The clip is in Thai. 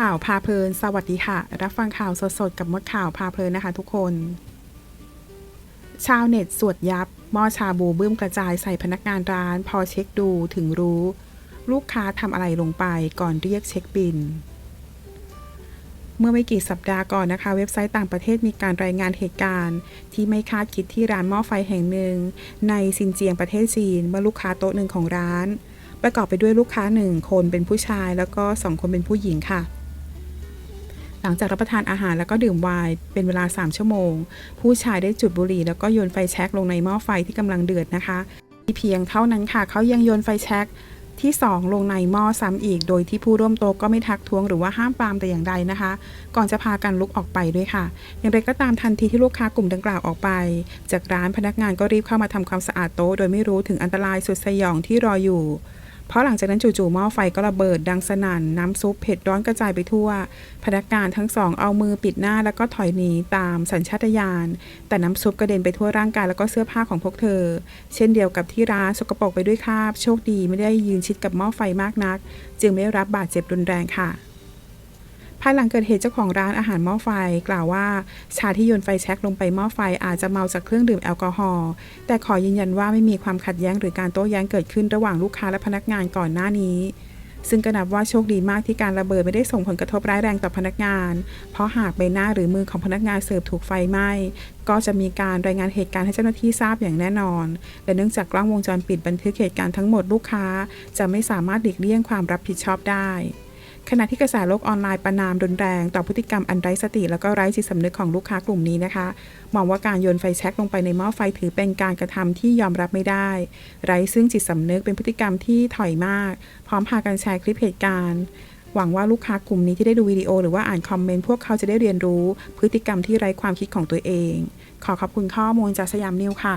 ข่าวพาเพลิน สวัสดีค่ะ รับฟังข่าวสดๆ กับมดข่าวพาเพลินนะคะทุกคน ชาวเน็ตสวดยับหม้อชาบูบื้มกระจายใส่พนักงานร้าน พอเช็คดูถึงรู้ ลูกค้าทำอะไรลงไปก่อนเรียกเช็คบิน เมื่อไม่กี่สัปดาห์ก่อนนะคะ เว็บไซต์ต่างประเทศมีการรายงานเหตุการณ์ ที่ไม่คาดคิดที่ร้านหม้อไฟแห่งหนึ่ง ในซินเจียงประเทศจีนเมื่อลูกค้าโต๊ะหนึ่งของร้าน ประกอบไปด้วยลูกค้าหนึ่งคนเป็นผู้ชาย แล้วก็สองคนเป็นผู้หญิงค่ะ หลังจากรับประทานอาหารแล้วก็ดื่มไวน์เป็นเวลา 3 ชั่วโมง ผู้ชายได้จุดบุหรี่แล้วก็โยนไฟแช็กลงในหม้อไฟที่กำลังเดือดนะคะเพียงเท่านั้นค่ะเขายังโยนไฟแช็กที่ 2 ลงในหม้อซ้ำอีก โดยที่ผู้ร่วมโต๊ะก็ไม่ทักท้วงหรือว่าห้ามปรามแต่อย่างใดนะคะ ก่อนจะพากันลุกออกไปด้วยค่ะ อย่างไรก็ตามทันทีที่ลูกค้ากลุ่มดังกล่าวออกไป จากร้านพนักงานก็รีบเข้ามาทำความสะอาดโต๊ะโดยไม่รู้ถึงอันตรายสุดสยองที่รออยู่ เพราะหลังจากนั้นจู่ๆหม้อไฟก็ระเบิดดังสนั่น น้ำซุปเผ็ดร้อนกระจายไปทั่ว พนักงานทั้งสองเอามือปิดหน้าแล้วก็ถอยหนีตามสัญชาตญาณ แต่น้ำซุปกระเด็นไปทั่วร่างกายแล้วก็เสื้อผ้าของพวกเธอ เช่นเดียวกับที่ร้านสกปรกไปด้วยคราบ โชคดีไม่ได้ยืนชิดกับหม้อไฟมากนัก จึงไม่ได้รับบาดเจ็บรุนแรงค่ะ ภายหลังเกิดเหตุเจ้าของร้านอาหารหม้อไฟ กล่าวว่าชายที่โยนไฟแช็กลงไปหม้อไฟอาจจะเมาจากเครื่องดื่มแอลกอฮอล์แต่ขอยืนยันว่าไม่มีความขัดแย้งหรือการโต้แย้งเกิดขึ้นระหว่างลูกค้าและพนักงานก่อนหน้านี้ ซึ่งก็นับว่าโชคดีมากที่การระเบิดไม่ได้ส่งผลกระทบร้ายแรงต่อพนักงาน เพราะหากใบหน้าหรือมือของพนักงานเสิร์ฟถูกไฟไหม้ก็จะมีการรายงานเหตุการณ์ให้เจ้าหน้าที่ทราบอย่างแน่นอน และเนื่องจากกล้องวงจรปิดบันทึกเหตุการณ์ทั้งหมดลูกค้า จะไม่สามารถหลีกเลี่ยงความรับผิดชอบได้ ขณะที่กระแสโลกออนไลน์ประนามรุนแรง ต่อพฤติกรรมอันไร้สติ แล้วก็ไร้จิตสำนึกของลูกค้ากลุ่มนี้นะคะ มองว่าการโยนไฟแช็กลงไปในหม้อไฟถือเป็นการกระทำที่ยอมรับไม่ได้ ไร้ซึ่งจิตสำนึกเป็นพฤติกรรมที่ถอยมาก พร้อมพากันแชร์คลิปเหตุการณ์ หวังว่าลูกค้ากลุ่มนี้ที่ได้ดูวิดีโอหรือว่าอ่านคอมเมนต์พวกเขาจะได้เรียนรู้ พฤติกรรมที่ไร้ความคิดของตัวเอง ขอขอบคุณข้อมูลจากสยามนิวค่ะ